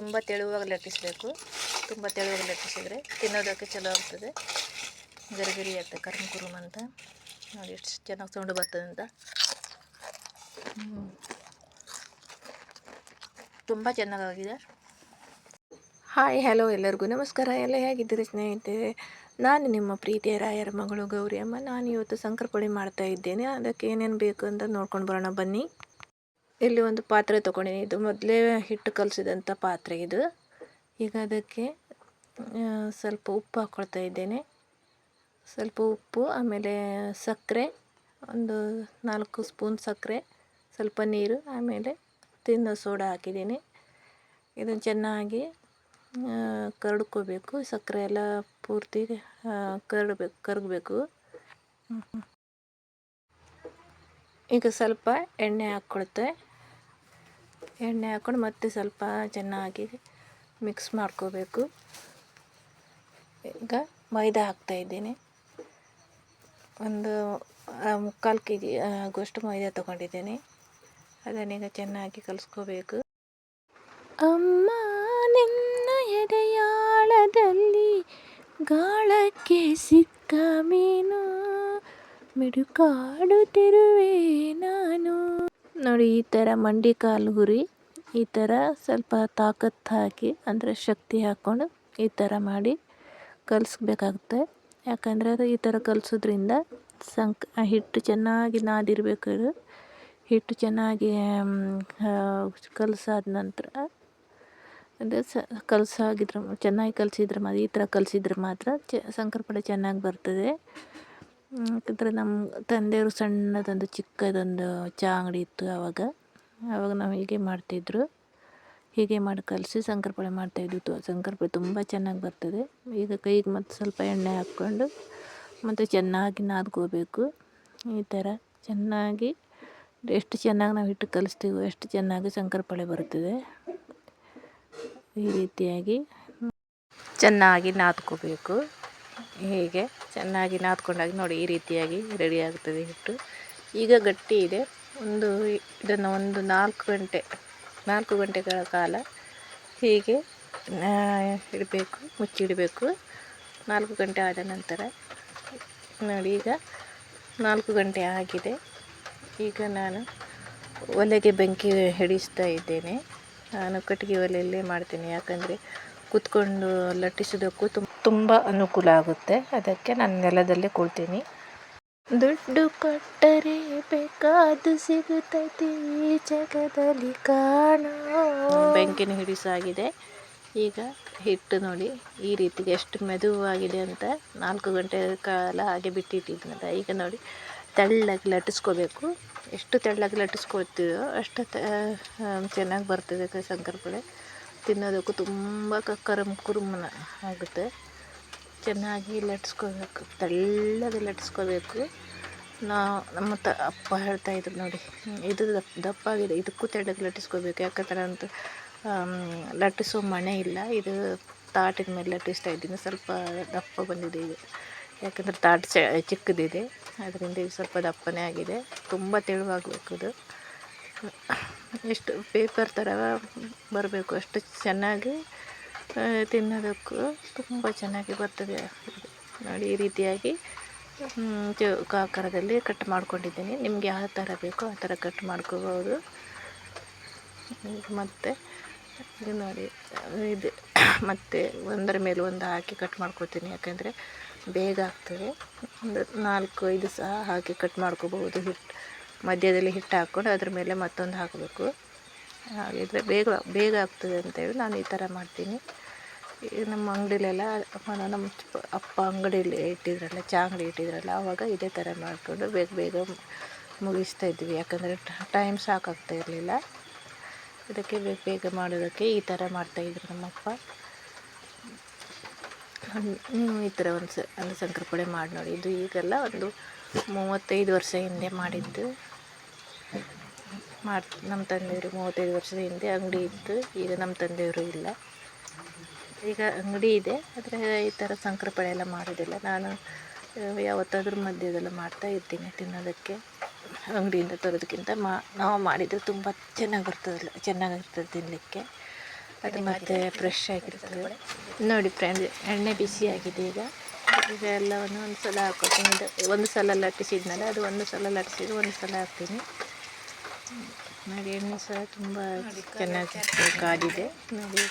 ತುಂಬ ತೆಳುವಾಗಿ ಲಟ್ಟಿಸಬೇಕು. ತುಂಬ ತೆಳುವಾಗಿ ಲಟ್ಟಿಸಿದರೆ ತಿನ್ನೋದಕ್ಕೆ ಚಲೋ ಆಗ್ತದೆ. ಗರಿ ಗರಿ ಆಗ್ತದೆ ಕರ್ಮ ಕುರುಮ್ ಅಂತ. ನೋಡಿ ಎಷ್ಟು ಚೆನ್ನಾಗಿ ಸೌಂಡು ಬರ್ತದೆ ಅಂತ. ತುಂಬ ಚೆನ್ನಾಗಾಗಿದೆ. ಹಾಯ್, ಹಲೋ ಎಲ್ಲರಿಗೂ ನಮಸ್ಕಾರ. ಎಲ್ಲ ಹೇಗಿದ್ದೀರಿ ಸ್ನೇಹಿತರೆ? ನಾನು ನಿಮ್ಮ ಪ್ರೀತಿಯ ರಾಯರ ಮಗಳು ಗೌರಿ ಅಮ್ಮ ನಾನು ಇವತ್ತು ಸಂಕರಪೊಳಿ ಮಾಡ್ತಾ ಇದ್ದೇನೆ. ಅದಕ್ಕೆ ಏನೇನು ಬೇಕು ಅಂತ ನೋಡ್ಕೊಂಡು ಬರೋಣ ಬನ್ನಿ. ಇಲ್ಲಿ ಒಂದು ಪಾತ್ರೆ ತಗೊಂಡಿನಿ. ಇದು ಮೊದಲೇ ಹಿಟ್ಟು ಕಲಸಿದಂಥ ಪಾತ್ರೆ ಇದು. ಈಗ ಅದಕ್ಕೆ ಸ್ವಲ್ಪ ಉಪ್ಪು ಹಾಕ್ಕೊಳ್ತಾ ಇದ್ದೇನೆ. ಸ್ವಲ್ಪ ಉಪ್ಪು, ಆಮೇಲೆ ಸಕ್ಕರೆ, ಒಂದು ನಾಲ್ಕು ಸ್ಪೂನ್ ಸಕ್ಕರೆ, ಸ್ವಲ್ಪ ನೀರು, ಆಮೇಲೆ ತಿನ್ನೋ ಸೋಡಾ ಹಾಕಿದ್ದೀನಿ. ಇದನ್ನು ಚೆನ್ನಾಗಿ ಕರಡ್ಕೋಬೇಕು. ಸಕ್ಕರೆ ಎಲ್ಲ ಪೂರ್ತಿ ಕರಡ್ಬೇಕು ಕರಗಬೇಕು. ಈಗ ಸ್ವಲ್ಪ ಎಣ್ಣೆ ಹಾಕ್ಕೊಳ್ತೆ ಎಣ್ಣೆ ಹಾಕ್ಕೊಂಡು ಮತ್ತೆ ಸ್ವಲ್ಪ ಚೆನ್ನಾಗಿ ಮಿಕ್ಸ್ ಮಾಡ್ಕೋಬೇಕು. ಈಗ ಮೈದಾ ಹಾಕ್ತಾ ಇದ್ದೀನಿ. ಒಂದು ಮುಕ್ಕಾಲು ಕೆ ಜಿ ಆಗುವಷ್ಟು ಮೈದಾ ತೊಗೊಂಡಿದ್ದೀನಿ. ಅದನ್ನೀಗ ಚೆನ್ನಾಗಿ ಕಲಿಸ್ಕೋಬೇಕು. ಅಮ್ಮ, ನಿನ್ನ ಎಡೆಯಾಳದಲ್ಲಿ ಗಾಳಕ್ಕೆ ಸಿಕ್ಕ ಮೀನು, ಮಿಡುಕಾಡುತ್ತಿರುವೆ ನಾನು. ನೋಡಿ, ಈ ಥರ ಮಂಡಿ ಕಾಲು ಹುರಿ ಈ ಥರ ಸ್ವಲ್ಪ ತಾಕತ್ತು ಹಾಕಿ, ಅಂದರೆ ಶಕ್ತಿ ಹಾಕ್ಕೊಂಡು ಈ ಥರ ಮಾಡಿ ಕಲಿಸ್ಬೇಕಾಗುತ್ತೆ. ಯಾಕಂದರೆ ಅದು ಈ ಥರ ಕಲಿಸೋದ್ರಿಂದ ಸಂಕ್ ಹಿಟ್ಟು ಚೆನ್ನಾಗಿ ನಾದಿರಬೇಕು ಹಿಟ್ಟು ಚೆನ್ನಾಗಿ ಕಲಸಾದ ನಂತರ ಅಂದರೆ ಸ, ಕಲಸಾಗಿದ್ರೆ, ಚೆನ್ನಾಗಿ ಕಲಸಿದ್ರೆ ಮಾತ್ರ, ಈ ಥರ ಕಲಸಿದ್ರೆ ಮಾತ್ರ ಚ ಶಂಕರಪೊಳೆ ಚೆನ್ನಾಗಿ ಬರ್ತದೆ. ಯಾಕಂದರೆ ನಮ್ಮ ತಂದೆಯವರು ಸಣ್ಣದೊಂದು, ಚಿಕ್ಕದೊಂದು ಚಹಾ ಅಂಗಡಿ ಇತ್ತು ಆವಾಗ ಆವಾಗ ನಾವು ಹೀಗೆ ಮಾಡ್ತಿದ್ರು. ಹೀಗೆ ಮಾಡಿ ಕಲಸಿ ಶಂಕರಪೊಳೆ ಮಾಡ್ತಾಯಿದ್ವಿ ತು ಶಂಕರಪೊಳೆ ತುಂಬ ಚೆನ್ನಾಗಿ ಬರ್ತದೆ. ಈಗ ಕೈಗೆ ಮತ್ತು ಸ್ವಲ್ಪ ಎಣ್ಣೆ ಹಾಕ್ಕೊಂಡು ಮತ್ತು ಚೆನ್ನಾಗಿ ನಾದ್ಕೋಬೇಕು. ಈ ಥರ ಚೆನ್ನಾಗಿ, ಎಷ್ಟು ಚೆನ್ನಾಗಿ ನಾವು ಹಿಟ್ಟು ಕಲಿಸ್ತೀವೋ ಎಷ್ಟು ಚೆನ್ನಾಗಿ ಶಂಕರಪೊಳೆ ಬರ್ತದೆ. ಈ ರೀತಿಯಾಗಿ ಚೆನ್ನಾಗಿ ನಾದ್ಕೋಬೇಕು. ಹೀಗೆ ಚೆನ್ನಾಗಿ ನಾದ್ಕೊಂಡಾಗ ನೋಡಿ ಈ ರೀತಿಯಾಗಿ ರೆಡಿ ಆಗ್ತದೆ ಹಿಟ್ಟು. ಈಗ ಗಟ್ಟಿ ಇದೆ. ಒಂದು ಇದನ್ನು ಒಂದು ನಾಲ್ಕು ಗಂಟೆ, ನಾಲ್ಕು ಗಂಟೆಗಳ ಕಾಲ ಹೀಗೆ ಇಡಬೇಕು ಮುಚ್ಚಿಡಬೇಕು ನಾಲ್ಕು ಗಂಟೆ ಆದ ನಂತರ ನೋಡಿ ಈಗ ನಾಲ್ಕು ಗಂಟೆ ಆಗಿದೆ. ಈಗ ನಾನು ಒಲೆಗೆ ಬೆಂಕಿ ಹಿಡಿಸ್ತಾ ಇದ್ದೇನೆ. ನಾನು ಕಟ್ಟಿಗೆ ಒಲೆಯಲ್ಲೇ ಮಾಡ್ತೇನೆ. ಯಾಕಂದರೆ ಕೂತ್ಕೊಂಡು ಲಟ್ಟಿಸೋದಕ್ಕೂ ತುಂಬ ತುಂಬ ಅನುಕೂಲ ಆಗುತ್ತೆ. ಅದಕ್ಕೆ ನಾನು ನೆಲದಲ್ಲೇ ಕೊಡ್ತೀನಿ ದುಡ್ಡು ಕೊಟ್ಟರೆ ಬೇಕಾದು ಸಿಗುತ್ತೈತಿ ಈ ಜಗದಲ್ಲಿ ಕಾಣೋ. ಬೆಂಕಿನ ಹಿಡಿಸಾಗಿದೆ. ಈಗ ಹಿಟ್ಟು ನೋಡಿ ಈ ರೀತಿಗೆ ಎಷ್ಟು ಮೆದುವಾಗಿದೆ ಅಂತ ನಾಲ್ಕು ಗಂಟೆ ಕಾಲ ಹಾಗೆ ಬಿಟ್ಟಿಟ್ಟಿದ್ನಲ್ಲ, ಈಗ ನೋಡಿ ತೆಳ್ಳಗೆ ಲಟ್ಟಿಸ್ಕೋಬೇಕು. ಎಷ್ಟು ತೆಳ್ಳಗೆ ಲಟ್ಟಿಸ್ಕೊಳ್ತೀವೋ ಅಷ್ಟು ಚೆನ್ನಾಗಿ ಬರ್ತದೆ ಶಂಕರಪೊಳೆ ತಿನ್ನೋದಕ್ಕೂ ತುಂಬ ಕ- ಕರಮ್ ಕುರುಮನ ಆಗುತ್ತೆ. ಚೆನ್ನಾಗಿ ಲಟ್ಟಿಸ್ಕೋಬೇಕು ತೆಳ್ಳಗೆ ಲಟ್ಟಿಸ್ಕೋಬೇಕು ನಾವು ನಮ್ಮ ತ ಅಪ್ಪ ಹೇಳ್ತಾ ಇದ್ರು ನೋಡಿ, ಇದು ದಪ್ಪ ದಪ್ಪ ಆಗಿದೆ ಇದಕ್ಕೂ ತೆಳ್ಳಗೆ ಲಟ್ಟಿಸ್ಕೋಬೇಕು. ಯಾಕಂದ್ರೆ ಅಂತ ಲಟ್ಟಿಸೋ ಮಣೆ ಇಲ್ಲ, ಇದು ತಾಟಿನ ಮೇಲೆ ಲಟ್ಟಿಸ್ತಾ ಇದ್ದೀನಿ, ಸ್ವಲ್ಪ ದಪ್ಪ ಬಂದಿದೆ ಇದು. ಯಾಕಂದರೆ ತಾಟ್ ಚ, ಚಿಕ್ಕದಿದೆ, ಅದರಿಂದ ಇದು ಸ್ವಲ್ಪ ದಪ್ಪನೇ ಆಗಿದೆ. ತುಂಬ ತೆಳುವಾಗಬೇಕು ಇದು. ಎಷ್ಟು ಪೇಪರ್ ಥರ ಬರಬೇಕು, ಅಷ್ಟು ಚೆನ್ನಾಗಿ ತಿನ್ನೋದಕ್ಕೂ ತುಂಬ ಚೆನ್ನಾಗಿ ಬರ್ತದೆ. ನೋಡಿ, ಈ ರೀತಿಯಾಗಿ ಚೌಕಾಕಾರದಲ್ಲಿ ಕಟ್ ಮಾಡ್ಕೊಂಡಿದ್ದೀನಿ. ನಿಮ್ಗೆ ಯಾವ ಥರ ಬೇಕೋ ಆ ಥರ ಕಟ್ ಮಾಡ್ಕೋಬೋದು. ಮತ್ತು, ಇದು ನೋಡಿ, ಇದು ಮತ್ತು ಒಂದರ ಮೇಲೆ ಒಂದು ಹಾಕಿ ಕಟ್ ಮಾಡ್ಕೊತೀನಿ. ಯಾಕೆಂದರೆ ಬೇಗ ಆಗ್ತದೆ. ಒಂದು ನಾಲ್ಕು, ಐದು ಸಹ ಹಾಕಿ ಕಟ್ ಮಾಡ್ಕೋಬೋದು ಹಿಟ್ಟು ಮಧ್ಯದಲ್ಲಿ ಹಿಟ್ಟು ಹಾಕ್ಕೊಂಡು ಅದ್ರ ಮೇಲೆ ಮತ್ತೊಂದು ಹಾಕಬೇಕು. ಹಾಗಿದ್ರೆ ಬೇಗ ಬೇಗ ಆಗ್ತದೆ ಅಂತೇಳಿ ನಾನು ಈ ಥರ ಮಾಡ್ತೀನಿ. ಈಗ ನಮ್ಮ ಅಂಗಡಿಲೆಲ್ಲ ನಮ್ಮ ಅಪ್ಪ ಅಂಗಡಿಯಲ್ಲಿ ಇಟ್ಟಿದ್ರಲ್ಲ ಚಾ ಅಂಗಡಿ ಇಟ್ಟಿದ್ರಲ್ಲ ಆವಾಗ ಇದೇ ಥರ ಮಾಡಿಕೊಂಡು ಬೇಗ ಬೇಗ ಮುಗಿಸ್ತಾ ಇದ್ವಿ. ಯಾಕಂದರೆ ಟೈಮ್ ಸಾಕಾಗ್ತಾ ಇರಲಿಲ್ಲ. ಇದಕ್ಕೆ ಬೇಗ ಬೇಗ ಮಾಡೋದಕ್ಕೆ ಈ ಥರ ಮಾಡ್ತಾಯಿದ್ರು ನಮ್ಮಪ್ಪ ಈ ಥರ ಒಂದು ಸ ಶಂಕರಪೊಳೆ ಮಾಡಿ ನೋಡಿ. ಇದು ಈಗೆಲ್ಲ ಒಂದು ಮೂವತ್ತೈದು ವರ್ಷ ಹಿಂದೆ ಮಾಡಿದ್ದು. ಮಾಡಿ ನಮ್ಮ ತಂದೆಯವರು ಮೂವತ್ತೈದು ವರ್ಷದ ಹಿಂದೆ ಅಂಗಡಿ ಇತ್ತು. ಈಗ ನಮ್ಮ ತಂದೆಯವರು ಇಲ್ಲ. ಈಗ ಅಂಗಡಿ ಇದೆ. ಆದರೆ ಈ ಥರ ಸಂಕ್ರಪಣೆ ಎಲ್ಲ ಮಾಡೋದಿಲ್ಲ. ನಾನು ಯಾವತ್ತಾದರೂ ಮಧ್ಯದಲ್ಲ ಮಾಡ್ತಾ ಇರ್ತೀನಿ ತಿನ್ನೋದಕ್ಕೆ. ಅಂಗಡಿಯಿಂದ ತರೋದಕ್ಕಿಂತ ಮಾ ನಾವು ಮಾಡಿದರೆ ತುಂಬ ಚೆನ್ನಾಗಿ ಬರ್ತದಲ್ಲ ಚೆನ್ನಾಗಿರ್ತದೆ ತಿನ್ನಲಿಕ್ಕೆ ಅದು ಮತ್ತೆ ಫ್ರೆಶ್ ಆಗಿರ್ತದೆ ನೋಡಿ ಫ್ರೆಂಡ್ ಎಣ್ಣೆ ಬಿಸಿ ಆಗಿದೆ ಈಗ. ಈಗ ಎಲ್ಲವನ್ನು ಒಂದು ಸಲ ಹಾಕೋತೀನಿ. ಒಂದು ಸಲ ಲಟ್ಟಿಸಿದ್ಮೇಲೆ ಅದು ಒಂದು ಸಲ ಲಟ್ಟಿಸಿದ್ರೆ ಒಂದು ಸಲ ಹಾಕ್ತೀನಿ. ನೋಡಿ ಎಣ್ಣೆ ಸಹ ತುಂಬ ಚೆನ್ನಾಗಿ ಕಾದಿದೆ ನೋಡಿ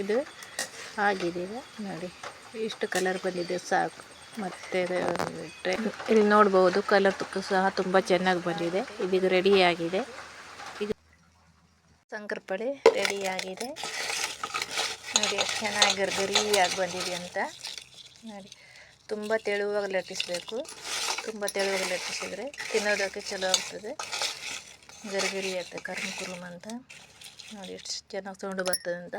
ಇದು ಆಗಿದೆ ಈಗ. ನೋಡಿ ಇಷ್ಟು ಕಲರ್ ಬಂದಿದೆ ಸಾಕು. ಮತ್ತೆ ಟ್ರೈ ಇಲ್ಲಿ ನೋಡ್ಬೋದು ಕಲರ್ ಸಹ ತುಂಬ ಚೆನ್ನಾಗಿ ಬಂದಿದೆ. ಇದೀಗ ರೆಡಿ ಆಗಿದೆ. ಈಗ ರೆಡಿ ರೆಡಿಯಾಗಿದೆ ನೋಡಿ ಎಷ್ಟು ಚೆನ್ನಾಗಿ ರೆಡಿಯಾಗಿ ಬಂದಿದೆ ಅಂತ. ನೋಡಿ ತುಂಬ ತೆಳುವಾಗಿ ಲಟ್ಟಿಸಬೇಕು. ತುಂಬ ತೆಳುವಾಗಿ ಲಟ್ಟಿಸಿದರೆ ತಿನ್ನೋದಕ್ಕೆ ಚಲೋ ಆಗ್ತದೆ. ಗರಿಗರಿ ಆಯ್ತು, ಕರ್ಮ ಕುರುಮ್ ಅಂತ. ನೋಡಿ ಎಷ್ಟು ಚೆನ್ನಾಗಿ ಸೌಂಡು ಬರ್ತದೆ ಅಂತ.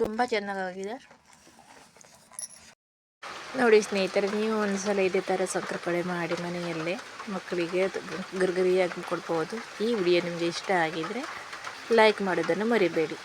ತುಂಬ ಚೆನ್ನಾಗಾಗಿದೆ. ನೋಡಿ ಸ್ನೇಹಿತರೆ, ನೀವು ಒಂದ್ಸಲ ಇದೇ ಥರ ಸಕ್ಕರೆ ಮಾಡಿ ಮನೆಯಲ್ಲೇ ಮಕ್ಕಳಿಗೆ ಗರ್ಗರಿಯಾಗಿ ಕೊಡ್ಬೋದು. ಈ ವಿಡಿಯೋ ನಿಮಗೆ ಇಷ್ಟ ಆಗಿದರೆ ಲೈಕ್ ಮಾಡೋದನ್ನು ಮರಿಬೇಡಿ.